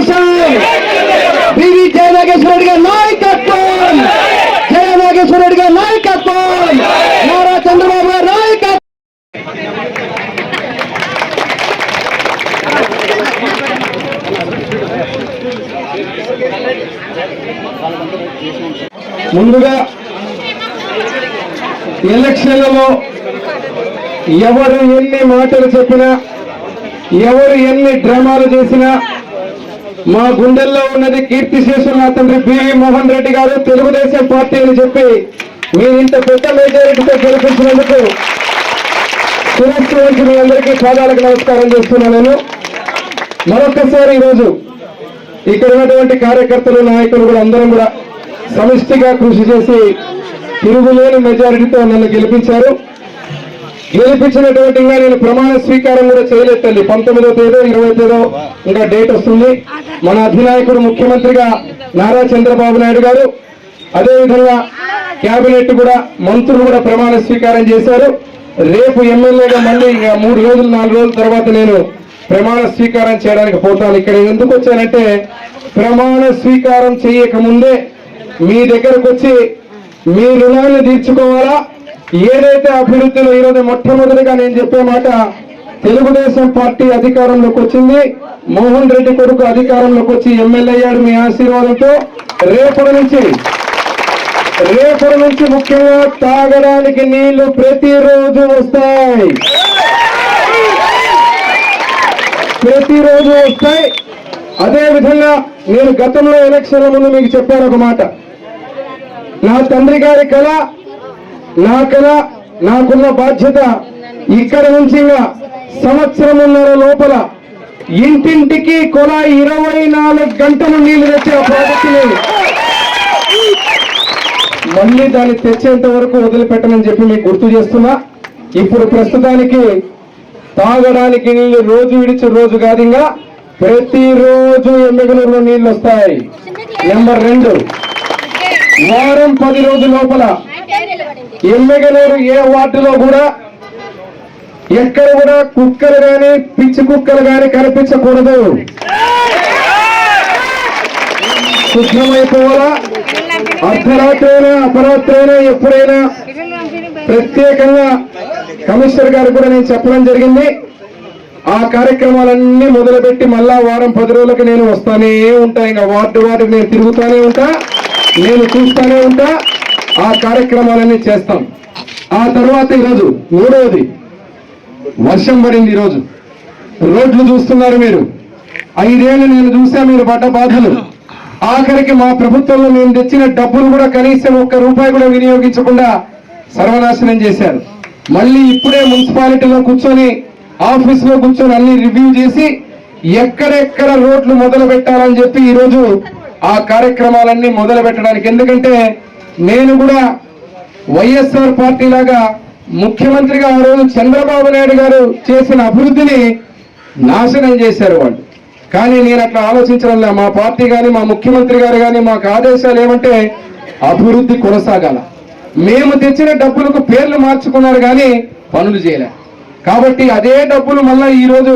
Telugu Desam BV Jayanageswara Reddy గారి నాయకత్వం. జయ రెడ్డి గారి నాయకత్వం. నారా చంద్రబాబు గారి నాయకత్వం. ముందుగా ఎలక్షన్లలో ఎవరు ఎన్ని మాటలు చెప్పినా ఎవరు ఎన్ని డ్రామాలు చేసినా మా గుండెల్లో ఉన్నది కీర్తి శేషులు తండ్రి బివి మోహన్ రెడ్డి గారు. తెలుగుదేశం పార్టీ అని చెప్పి మీరు ఇంత పెద్ద మెజారిటీతో గెలిపించినందుకు శిరస్సు మీ అందరికీ పాదాలకు నమస్కారం చేస్తున్నాను నేను. మరొకసారి ఈరోజు ఇక్కడ ఉన్నటువంటి కార్యకర్తలు నాయకులు కూడా అందరం కూడా సమిష్టిగా కృషి చేసి తిరుగులేని మెజారిటీతో నన్ను గెలిపించారు. గెలిపించినటువంటి ఇంకా నేను ప్రమాణ స్వీకారం కూడా చేయలేదు తల్లి. పంతొమ్మిదో తేదో ఇరవై తేదో ఇంకా డేట్ వస్తుంది. మన అధినాయకుడు ముఖ్యమంత్రిగా నారా చంద్రబాబు నాయుడు గారు అదేవిధంగా కేబినెట్ కూడా మంత్రులు కూడా ప్రమాణ స్వీకారం చేశారు. రేపు ఎమ్మెల్యేగా మళ్ళీ ఇంకా మూడు రోజులు నాలుగు రోజుల తర్వాత నేను ప్రమాణ స్వీకారం చేయడానికి పోతాను. ఇక్కడ ఎందుకు వచ్చానంటే ప్రమాణ స్వీకారం చేయక ముందే మీ దగ్గరకు వచ్చి మీ రుణాన్ని తీర్చుకోవాలా? ఏదైతే అభివృద్ధిలో ఈరోజు మొట్టమొదటిగా నేను చెప్పే మాట తెలుగుదేశం పార్టీ అధికారంలోకి వచ్చింది మోహన్ రెడ్డి కొడుకు అధికారంలోకి వచ్చి ఎమ్మెల్యే అయ్యాడు మీ ఆశీర్వాదంతో. రేపటి నుంచి రేపటి నుంచి ముఖ్యంగా తాగడానికి నీళ్ళు ప్రతిరోజు వస్తాయి. ప్రతిరోజు వస్తాయి. అదే విధంగా నేను గతంలో ఎలక్షన్ల ముందు మీకు చెప్పాను ఒక మాట. నా తండ్రి గారి కళ నా కళ నాకున్న బాధ్యత ఇక్కడ నుంచి సంవత్సరమున్నర లోపల ఇంటింటికి కొలా ఇరవై నాలుగు గంటలు నీళ్ళు తెచ్చే ఆ ప్రాజెక్టుని మళ్ళీ దాన్ని తెచ్చేంత వరకు వదిలిపెట్టనని చెప్పి మీకు గుర్తు చేస్తున్నా. ఇప్పుడు ప్రస్తుతానికి తాగడానికి నీళ్ళు రోజు విడిచి రోజు కాదు ఇంకా ప్రతిరోజు ఎమ్మెగనూరులో నీళ్ళు వస్తాయి. నెంబర్ రెండు. వారం పది రోజుల లోపల ఎమ్మెగనూరు ఏ వార్డులో కూడా ఎక్కడ కూడా కుక్కలు కానీ పిచ్చి కుక్కలు కానీ కనిపించకూడదు. శుభ్రమైపోవాలా? అర్ధరాత్రైనా అపరాత్రైనా ఎప్పుడైనా ప్రత్యేకంగా కమిషనర్ గారు కూడా నేను చెప్పడం జరిగింది. ఆ కార్యక్రమాలన్నీ మొదలుపెట్టి మళ్ళా వారం పది రోజులకి నేను వస్తానే ఉంటా. ఇంకా వార్డు వార్డుకి నేను తిరుగుతూనే ఉంటా నేను చూస్తూనే ఉంటా. ఆ కార్యక్రమాలన్నీ చేస్తాం. ఆ తర్వాత ఈరోజు మూడవది వర్షం పడింది ఈరోజు. రోడ్లు చూస్తున్నారు మీరు. ఐదేళ్ళు నేను చూసా మీరు పడ్డ బాధలు. ఆఖరికి మా ప్రభుత్వంలో మేము తెచ్చిన డబ్బులు కూడా కనీసం ఒక్క రూపాయి కూడా వినియోగించకుండా సర్వనాశనం చేశారు. మళ్ళీ ఇప్పుడే మున్సిపాలిటీలో కూర్చొని ఆఫీస్లో కూర్చొని అన్ని రివ్యూ చేసి ఎక్కడెక్కడ రోడ్లు మొదలు పెట్టాలని చెప్పి ఈరోజు ఆ కార్యక్రమాలన్నీ మొదలు పెట్టడానికి ఎందుకంటే నేను కూడా వైఎస్ఆర్ పార్టీ లాగా ముఖ్యమంత్రిగా ఆ రోజు చంద్రబాబు నాయుడు గారు చేసిన అభివృద్ధిని నాశనం చేశారు వాళ్ళు. కానీ నేను అట్లా ఆలోచించడం మా పార్టీ కానీ మా ముఖ్యమంత్రి గారు కానీ మాకు ఆదేశాలు ఏమంటే అభివృద్ధి కొనసాగాల. మేము తెచ్చిన డబ్బులకు పేర్లు మార్చుకున్నారు కానీ పనులు చేయలే. కాబట్టి అదే డబ్బులు మళ్ళీ ఈరోజు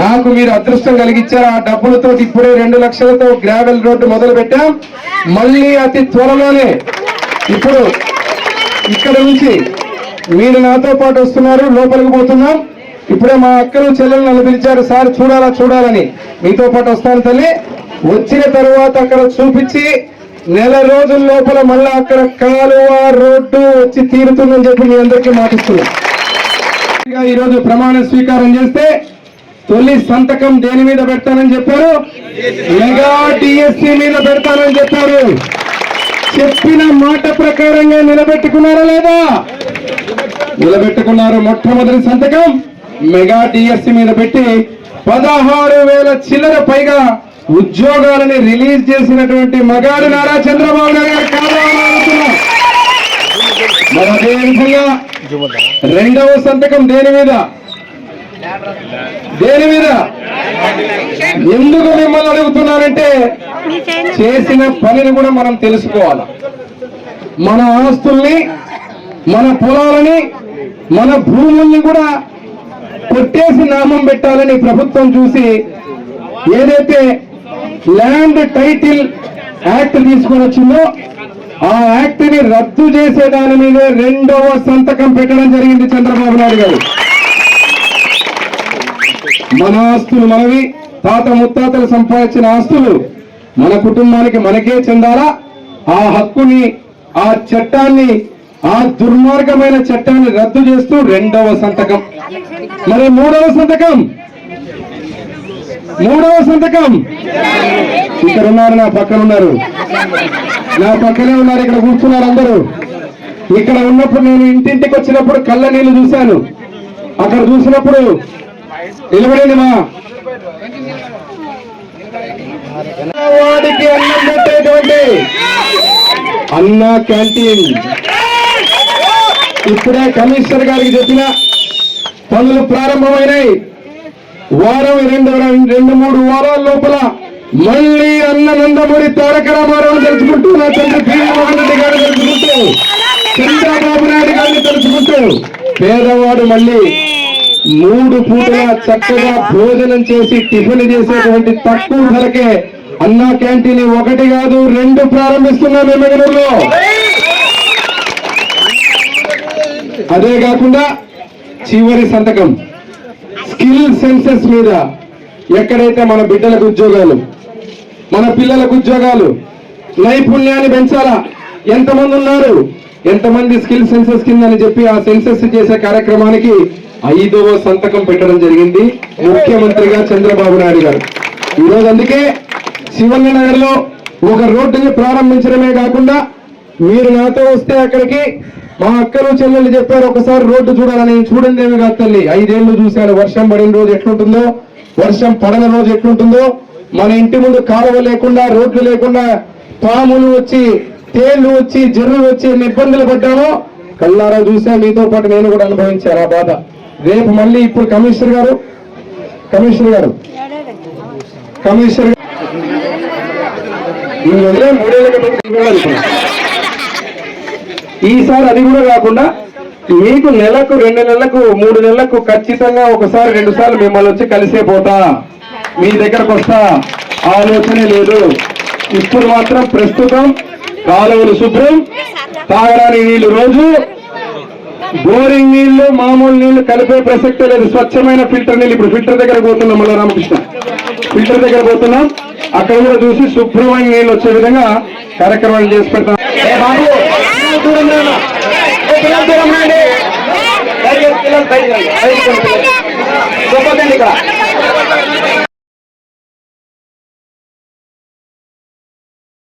నాకు మీరు అదృష్టం కలిగించారు? ఆ డబ్బులతో ఇప్పుడే రెండు లక్షలతో గ్రావెల్ రోడ్డు మొదలు పెట్టాం మళ్ళీ అతి త్వరలోనే ఇప్పుడు ఇక్కడ నుంచి మీరు నాతో పాటు వస్తున్నారు లోపలికి పోతున్నాం. ఇప్పుడే మా అక్కలు చెల్లెలు నన్ను పిలిచారు సార్ చూడాలా చూడాలని. మీతో పాటు వస్తాను తల్లి. వచ్చిన తర్వాత అక్కడ చూపించి నెల రోజుల లోపల మళ్ళా అక్కడ కాలువ రోడ్డు వచ్చి తీరుతుందని చెప్పి మీ అందరికీ మాటిస్తున్నా. ఈరోజు ప్రమాణ స్వీకారం చేస్తే తొలి సంతకం దేని మీద పెడతానని చెప్పారు? మెగా డిఎస్సి మీద పెడతానని చెప్పారు. చెప్పిన మాట ప్రకారంగా నిలబెట్టుకున్నారా లేదా? నిలబెట్టుకున్నారు మొట్టమొదటి సంతకం మెగా డిఎస్సి మీద పెట్టి పదహారు వేల చిల్లర పైగా ఉద్యోగాలని రిలీజ్ చేసినటువంటి మగాడు నారా చంద్రబాబు నాయుడు గారు కాదా మరి అదే విధంగా రెండవ సంతకం దేని మీద? దేని మీద? ఎందుకు మిమ్మల్ని అడుగుతున్నానంటే చేసిన పనిని కూడా మనం తెలుసుకోవాలి. మన ఆస్తుల్ని మన పొలాలని మన భూముల్ని కూడా కొట్టేసి నామం పెట్టాలని ప్రభుత్వం చూసి ఏదైతే ల్యాండ్ టైటిల్ యాక్ట్ తీసుకొని వచ్చిందో ఆ యాక్ట్ని రద్దు చేసే దాని మీద రెండవ సంతకం పెట్టడం జరిగింది చంద్రబాబు నాయుడు గారు. మన ఆస్తులు మనవి తాత ముత్తాతలు సంపాదించిన ఆస్తులు మన కుటుంబానికి మనకే చెందాలా? ఆ హక్కుని ఆ చట్టాన్ని ఆ దుర్మార్గమైన చట్టాన్ని రద్దు చేస్తూ రెండవ సంతకం. మరి మూడవ సంతకం? మూడవ సంతకం? ఇక్కడ ఉన్నారు నా పక్కన ఉన్నారు నా పక్కనే ఉన్నారు ఇక్కడ కూర్చున్నారు అందరూ. ఇక్కడ ఉన్నప్పుడు నేను ఇంటింటికి వచ్చినప్పుడు కళ్ళ నీళ్ళు చూశాను. అక్కడ చూసినప్పుడు నిలబడింది వాడికి అన్నం పెట్టేటువంటి అన్న క్యాంటీన్. ఇప్పుడే కమిషనర్ గారికి చెప్పిన పనులు ప్రారంభమైనాయి. వారం రెండు రెండు మూడు వారాల లోపల మళ్ళీ అన్న నందమూరి తారక రామారావు తెలుసుకుంటూ నా తండ్రి జగన్మోహన్ రెడ్డి గారు తెలుసుకుంటూ చంద్రబాబు నాయుడు గారిని తెలుసుకుంటూ పేదవాడు మళ్ళీ మూడు పూటల చక్కగా భోజనం చేసి టిఫిన్ చేసేటువంటి తక్కువ ధరకే అన్నా క్యాంటీన్ ఒకటి కాదు రెండు ప్రారంభిస్తున్నాం ఎమ్మెగనూరులో అదే కాకుండా చివరి సంతకం. స్కిల్ సెన్సెస్ మీద ఎక్కడైతే మన బిడ్డలకు ఉద్యోగాలు మన పిల్లలకు ఉద్యోగాలు నైపుణ్యాన్ని పెంచాలా? ఎంతమంది ఉన్నారు? ఎంతమంది స్కిల్ సెన్సెస్ కింద అని చెప్పి ఆ సెన్సెస్ చేసే కార్యక్రమానికి ఐదవ సంతకం పెట్టడం జరిగింది. ముఖ్యమంత్రిగా చంద్రబాబు నాయుడు గారు. ఈరోజు అందుకే శివన్న నగర్లో ఒక రోడ్డుని ప్రారంభించడమే కాకుండా మీరు నాతో వస్తే అక్కడికి మా అక్కలు చెల్లెలు చెప్పారు ఒకసారి రోడ్డు చూడాలని చూడండి ఏమి కాదు తల్లి. ఐదేళ్ళు చూశాను. వర్షం పడిన రోజు ఎట్లుంటుందో వర్షం పడని రోజు ఎట్లుంటుందో మన ఇంటి ముందు కాలువ లేకుండా రోడ్లు లేకుండా పాములు వచ్చి తేళ్ళు వచ్చి జర్రులు వచ్చి ఎన్ని ఇబ్బందులు పడ్డామో కళ్ళారా చూసా. మీతో పాటు నేను కూడా అనుభవించాను ఆ బాధ. రేపు మళ్ళీ ఇప్పుడు కమిషనర్ గారు? కమిషనర్ గారు. కమిషనర్ ఈ ఈసారి అది కూడా కాకుండా మీకు నెలకు రెండు నెలలకు మూడు నెలలకు ఖచ్చితంగా ఒకసారి రెండు సార్లు మిమ్మల్ని వచ్చి కలిసే పోతా. మీ దగ్గరకు వస్తా. ఆలోచనే లేదు. ఇప్పుడు మాత్రం ప్రస్తుతం కాలువలు శుభ్రం. తాగడానికి నీళ్ళు రోజు. బోరింగ్ నీళ్ళు మామూలు నీళ్ళు కలిపే ప్రసక్తే లేదు. స్వచ్ఛమైన ఫిల్టర్ నీళ్ళు. ఇప్పుడు ఫిల్టర్ దగ్గర పోతున్నాం మళ్ళీ రామకృష్ణ. ఫిల్టర్ దగ్గర పోతున్నాం. అక్కడ కూడా చూసి శుభ్రమైన నీళ్ళు వచ్చే విధంగా కార్యక్రమాలు చేసి పెడతాం. ఇక్కడ.